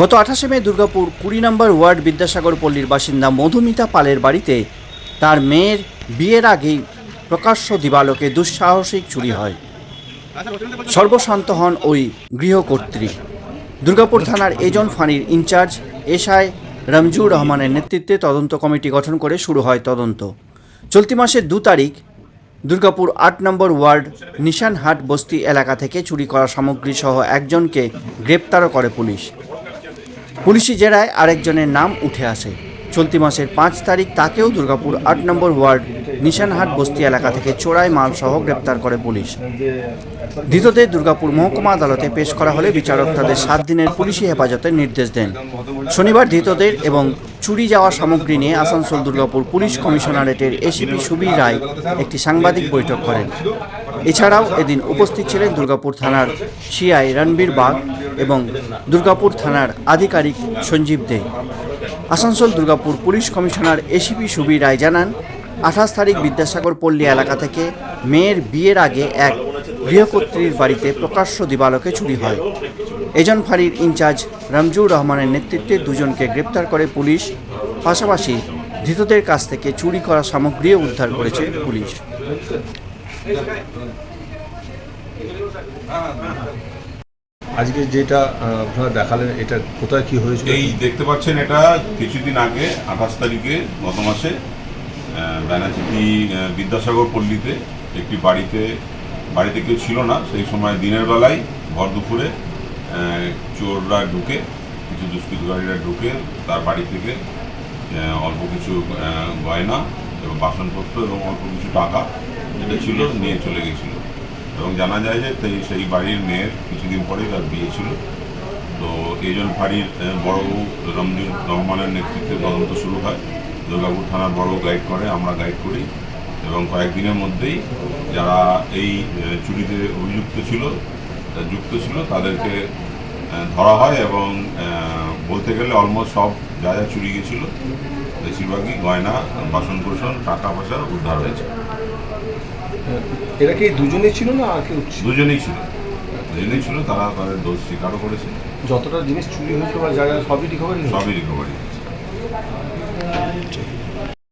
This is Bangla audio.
গত আঠাশে মে দুর্গাপুর কুড়ি নম্বর ওয়ার্ড বিদ্যাসাগর পল্লীর বাসিন্দা মধুমিতা পালের বাড়িতে তার মেয়ের বিয়ের আগেই প্রকাশ্য দিবালোকে দুঃসাহসিক চুরি হয়। সর্বশান্ত হন ওই গৃহকর্ত্রী। দুর্গাপুর থানার এজন ফাঁড়ির ইনচার্জ এসআই রমজুর রহমানের নেতৃত্বে তদন্ত কমিটি গঠন করে শুরু হয় তদন্ত। চলতি মাসের দু তারিখ দুর্গাপুর আট নম্বর ওয়ার্ড নিশানহাট বস্তি এলাকা থেকে চুরি করা সামগ্রী সহ একজনকে গ্রেপ্তারও করে পুলিশ। পুলিশি জেরায় আরেকজনের নাম উঠে আসে। চলতি মাসের পাঁচ তারিখ তাকেও দুর্গাপুর আট নম্বর ওয়ার্ড নিশানহাট বস্তি এলাকা থেকে চোরাই মাল সহ গ্রেপ্তার করে পুলিশ। ধৃতদের দুর্গাপুর মহকুমা আদালতে পেশ করা হলে বিচারক তাদের সাত দিনের পুলিশি হেফাজতের নির্দেশ দেন। শনিবার ধৃতদের এবং চুরি যাওয়া সামগ্রী নিয়ে আসানসোল দুর্গাপুর পুলিশ কমিশনারেটের এসিপি সুবীর রায় একটি সাংবাদিক বৈঠক করেন। এছাড়াও এদিন উপস্থিত ছিলেন দুর্গাপুর থানার সিআই রণবীর বাগ এবং দুর্গাপুর থানার আধিকারিক Sanjib Dey. Asansol Durgapur police commissioner ACP Subir Roy জানান, আঠাশ তারিখ বিদ্যাসাগর পল্লী এলাকা থেকে মেয়ের বিয়ের আগে এক গৃহকর্ত্রীর বাড়িতে প্রকাশ্য দিবালোকে চুরি হয়। এজন ফাঁড়ির ইনচার্জ রামজুর রহমানের নেতৃত্বে দুজনকে গ্রেপ্তার করে পুলিশ। পাশাপাশি ধৃতদের কাছ থেকে চুরি করা সামগ্রীও উদ্ধার করেছে পুলিশ। আজকে যেটা আপনারা দেখালেন এটা কোথায় কি হয়েছে এই দেখতে পাচ্ছেন এটা কিছুদিন আগে আঠাশ তারিখে গত মাসে আহ, বিদ্যাসাগর পল্লীতে একটি বাড়িতে বাড়িতে কেউ ছিল না, সেই সময় দিনের বেলায় ভর দুপুরে চোররা ঢুকে, কিছু দুষ্কৃতকারীরা ঢুকে তার বাড়ি থেকে অল্প কিছু গয়না এবং বাসনপত্র এবং অল্প কিছু টাকা যেটা ছিল নিয়ে চলে গেছিল। এবং জানা যায় যে সেই- বাড়ির মেয়ের কিছুদিন পরেই তার বিয়ে ছিল। তো এইজন ফাঁড়ির বড়বাবু রমজুর রহমানের নেতৃত্বে তদন্ত শুরু হয়। দুর্গাপুর থানার বড় গাইড করে, আমরা গাইড করি। এবং কয়েকদিনের মধ্যেই যারা এই চুরিতে অভিযুক্ত ছিল যুক্ত ছিল তাদেরকে ধরা হয় এবং বলতে গেলে অলমোস্ট সব যা যা চুরি গেছিল বেশিরভাগই গয়না বাসন কোসন টাকা পয়সা উদ্ধার হয়েছে। এরা কি দুজনেই ছিল না আর কেউ দুজনেই ছিল। দুজনেই ছিল তারা তাদের দোষ স্বীকারও করেছে। যতটা জিনিস চুরি হয়েছিল বা জায়গা সবই রিকভারি সবই রিকভারি হয়েছে।